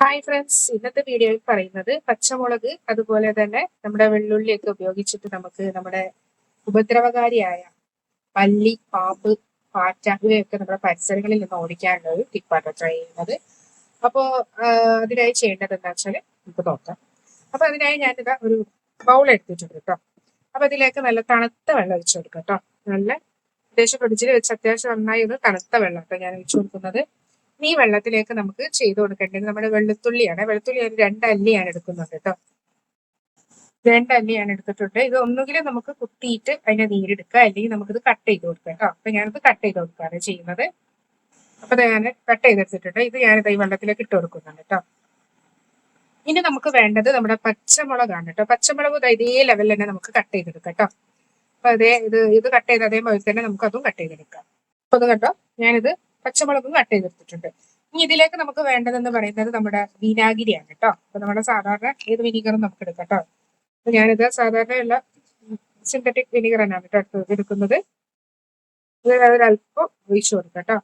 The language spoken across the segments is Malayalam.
ഹായ് ഫ്രണ്ട്സ് ഇന്നത്തെ വീഡിയോയിൽ പറയുന്നത് പച്ചമുളക് അതുപോലെ തന്നെ നമ്മുടെ വെള്ളുള്ളിയൊക്കെ ഉപയോഗിച്ചിട്ട് നമുക്ക് നമ്മുടെ ഉപദ്രവകാരിയായ പല്ലി പാമ്പ് പാറ്റ ഇവയൊക്കെ നമ്മുടെ പരിസരങ്ങളിൽ നിന്ന് ഓടിക്കാനുള്ള ഒരു ടിപ്പാണ് ട്രൈ ചെയ്യുന്നത്. അപ്പോ അതിനായി ചെയ്യേണ്ടത് എന്താ വെച്ചാൽ നമുക്ക് നോക്കാം. അപ്പൊ അതിനായി ഞാനിതാ ഒരു ബൗൾ എടുത്തിട്ടുണ്ട് കേട്ടോ അപ്പൊ അതിലേക്ക് നല്ല തണുത്ത വെള്ളം ഒഴിച്ചു കൊടുക്കാം കേട്ടോ നല്ല അത്യാവശ്യം ഫ്രിഡ്ജിൽ വെച്ച് അത്യാവശ്യം നന്നായി ഒന്ന് തണുത്ത വെള്ളം കേട്ടോ ഞാൻ ഒഴിച്ചു കൊടുക്കുന്നത്. ഈ വെള്ളത്തിലേക്ക് നമുക്ക് ചെയ്ത് കൊടുക്കേണ്ടത് നമ്മുടെ വെളുത്തുള്ളിയാണ്. വെളുത്തുള്ളി ഒരു രണ്ട് അല്ലിയാണ് എടുക്കുന്നുണ്ട് കേട്ടോ. രണ്ട് അല്ലിയാണ് എടുത്തിട്ടുണ്ട്. ഇത് ഒന്നുകിൽ നമുക്ക് കുത്തിയിട്ട് അതിനെ നീരെടുക്കുക അല്ലെങ്കിൽ നമുക്കിത് കട്ട് ചെയ്ത് കൊടുക്കാം കേട്ടോ. അപ്പൊ ഞാനിത് കട്ട് ചെയ്ത് കൊടുക്കുകയാണ് ചെയ്യുന്നത്. അപ്പൊ ഞാൻ കട്ട് ചെയ്തെടുത്തിട്ടുണ്ട്. ഇത് ഞാനിത് ഈ വെള്ളത്തിലേക്ക് ഇട്ട് കൊടുക്കുന്നുണ്ട് കേട്ടോ. ഇനി നമുക്ക് വേണ്ടത് നമ്മുടെ പച്ചമുളകാണ് കേട്ടോ. പച്ചമുളക് ഇതേ ലെവലിൽ തന്നെ നമുക്ക് കട്ട് ചെയ്തെടുക്കാം കേട്ടോ. അപ്പൊ അതേ ഇത് ഇത് കട്ട് ചെയ്ത് അതേപോലെ തന്നെ നമുക്ക് അതും കട്ട് ചെയ്തെടുക്കാം. അപ്പൊ അത് കേട്ടോ ഞാനിത് പച്ചമുളകും കട്ട് ചെയ്തെടുത്തിട്ടുണ്ട്. ഇനി ഇതിലേക്ക് നമുക്ക് വേണ്ടതെന്ന് പറയുന്നത് നമ്മുടെ വിനാഗിരിയാണ് കേട്ടോ. അപ്പൊ നമ്മുടെ സാധാരണ ഏത് വിനീഗറും നമുക്ക് എടുക്കാം കേട്ടോ. അപ്പൊ ഞാനിത് സാധാരണയുള്ള സിന്തറ്റിക് വിനീഗർ തന്നെയാണ് കേട്ടോ എടുക്കുന്നത്. ഒരല്പം ഒഴിച്ചു കൊടുക്കാം കേട്ടോ.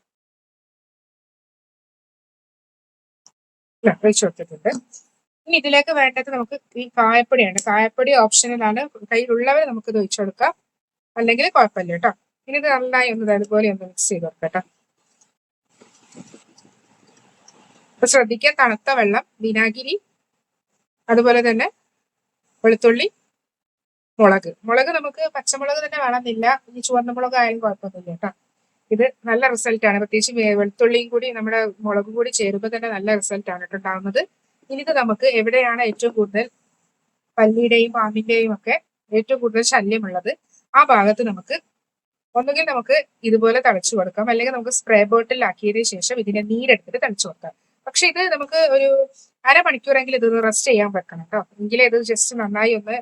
ഒഴിച്ചു കൊടുത്തിട്ടുണ്ട്. ഇനി ഇതിലേക്ക് വേണ്ടത് നമുക്ക് ഈ കായപ്പൊടിയാണ്. കായപ്പൊടി ഓപ്ഷനിലാണ് കയ്യിലുള്ളവർ നമുക്ക് ഇത് ഒഴിച്ചു കൊടുക്കാം. അല്ലെങ്കിൽ കുഴപ്പമില്ല കേട്ടോ. ഇനി ഇത് നന്നായി ഒന്ന് അതുപോലെ ഒന്ന് മിക്സ് ചെയ്ത് കൊടുക്കാം കേട്ടോ. അപ്പൊ ശ്രദ്ധിക്കുക. തണുത്ത വെള്ളം വിനാഗിരി അതുപോലെ തന്നെ വെളുത്തുള്ളി മുളക്. മുളക് നമുക്ക് പച്ചമുളക് തന്നെ വേണമെന്നില്ല. ഈ ചുവന്ന മുളക് ആയാലും കുഴപ്പമൊന്നുമില്ല കേട്ടോ. ഇത് നല്ല റിസൾട്ട് ആണ്. പ്രത്യേകിച്ച് വെളുത്തുള്ളിയും കൂടി നമ്മുടെ മുളകും കൂടി ചേരുമ്പോൾ തന്നെ നല്ല റിസൾട്ട് ആണ് ഉണ്ടാകുന്നത് ഇനി ഇത് നമുക്ക് എവിടെയാണ് ഏറ്റവും കൂടുതൽ പല്ലിയുടെയും പാമ്പിന്റെയും ഒക്കെ ഏറ്റവും കൂടുതൽ ശല്യമുള്ളത്? ആ ഭാഗത്ത് നമുക്ക് ഒന്നുകിൽ നമുക്ക് ഇതുപോലെ തളിച്ചു കൊടുക്കാം. അല്ലെങ്കിൽ നമുക്ക് സ്പ്രേ ബോട്ടിൽ ആക്കിയതിനു ശേഷം ഇതിനെ നീരെടുത്തിട്ട് തളിച്ചു കൊടുക്കാം. പക്ഷെ ഇത് നമുക്ക് ഒരു അരമണിക്കൂറെങ്കിലും ഇതൊന്ന് റെസ്റ്റ് ചെയ്യാൻ വെക്കണം കേട്ടോ എങ്കിലേ ഇത് ജസ്റ്റ് നന്നായി ഒന്ന്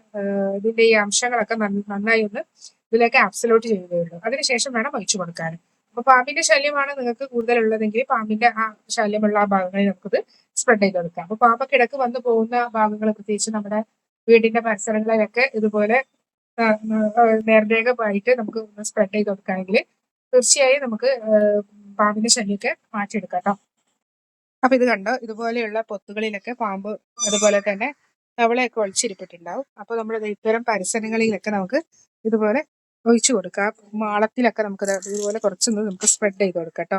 ഇതിന്റെ ഈ അംശങ്ങളൊക്കെ നന്നായി ഒന്ന് ഇതിലേക്ക് ആബ്സലോട്ട് ചെയ്യുകയുള്ളൂ അതിനുശേഷം വേണം ഒഴിച്ചു കൊടുക്കാൻ അപ്പൊ പാമ്പിന്റെ ശല്യമാണ് നിങ്ങൾക്ക് കൂടുതലുള്ളതെങ്കിൽ പാമ്പിന്റെ ആ ശല്യമുള്ള ആ ഭാഗങ്ങളിൽ നമുക്കിത് സ്പ്രെഡ് ചെയ്ത് കൊടുക്കാം. അപ്പൊ പാമ്പൊക്കെ ഇടയ്ക്ക് വന്നു പോകുന്ന ഭാഗങ്ങൾ പ്രത്യേകിച്ച് നമ്മുടെ വീടിന്റെ പരിസരങ്ങളിലൊക്കെ ഇതുപോലെ നേർരേഖമായിട്ട് നമുക്ക് സ്പ്രെഡ് ചെയ്ത് കൊടുക്കുകയാണെങ്കിൽ തീർച്ചയായും നമുക്ക് പാമ്പിന്റെ ശല്യമൊക്കെ മാറ്റിയെടുക്കാം കേട്ടോ അപ്പൊ ഇത് കണ്ടോ? ഇതുപോലെയുള്ള പൊത്തുകളിലൊക്കെ പാമ്പ് അതുപോലെ തന്നെ തവളയൊക്കെ ഒളിച്ചിരിപ്പിട്ടുണ്ടാവും അപ്പൊ നമ്മൾ ഇത്തരം പരിസരങ്ങളിലൊക്കെ നമുക്ക് ഇതുപോലെ ഒഴിച്ചു കൊടുക്കാം. മാളത്തിലൊക്കെ നമുക്ക് ഇതുപോലെ കുറച്ചൊന്ന് നമുക്ക് സ്പ്രെഡ് ചെയ്ത് കൊടുക്കാം കേട്ടോ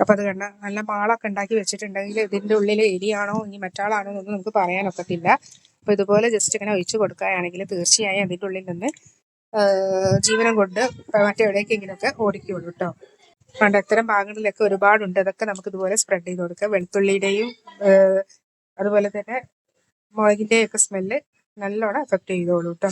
അപ്പൊ അത് കണ്ട നല്ല മാളൊക്കെ ഉണ്ടാക്കി വെച്ചിട്ടുണ്ടെങ്കിൽ ഇതിന്റെ ഉള്ളിൽ എലിയാണോ ഇനി മറ്റാളാണോ എന്നൊന്നും നമുക്ക് പറയാനൊക്കത്തില്ല അപ്പൊ ഇതുപോലെ ജസ്റ്റ് ഇങ്ങനെ ഒഴിച്ചു കൊടുക്കുകയാണെങ്കിൽ തീർച്ചയായും അതിന്റെ ഉള്ളിൽ നിന്ന് ജീവനം കൊണ്ട് മറ്റെവിടേക്കെങ്കിലുമൊക്കെ ഓടിക്കുള്ളൂ കേട്ടോ പണ്ട് അത്തരം ഭാഗങ്ങളിലൊക്കെ ഒരുപാടുണ്ട്. അതൊക്കെ നമുക്ക് ഇതുപോലെ സ്പ്രെഡ് ചെയ്ത് കൊടുക്കാം. വെളുത്തുള്ളിയുടെയും അതുപോലെ തന്നെ മുളകിന്റെയും ഒക്കെ സ്മെല്ല് നല്ലോണം എഫക്ട് ചെയ്തോളൂ കേട്ടോ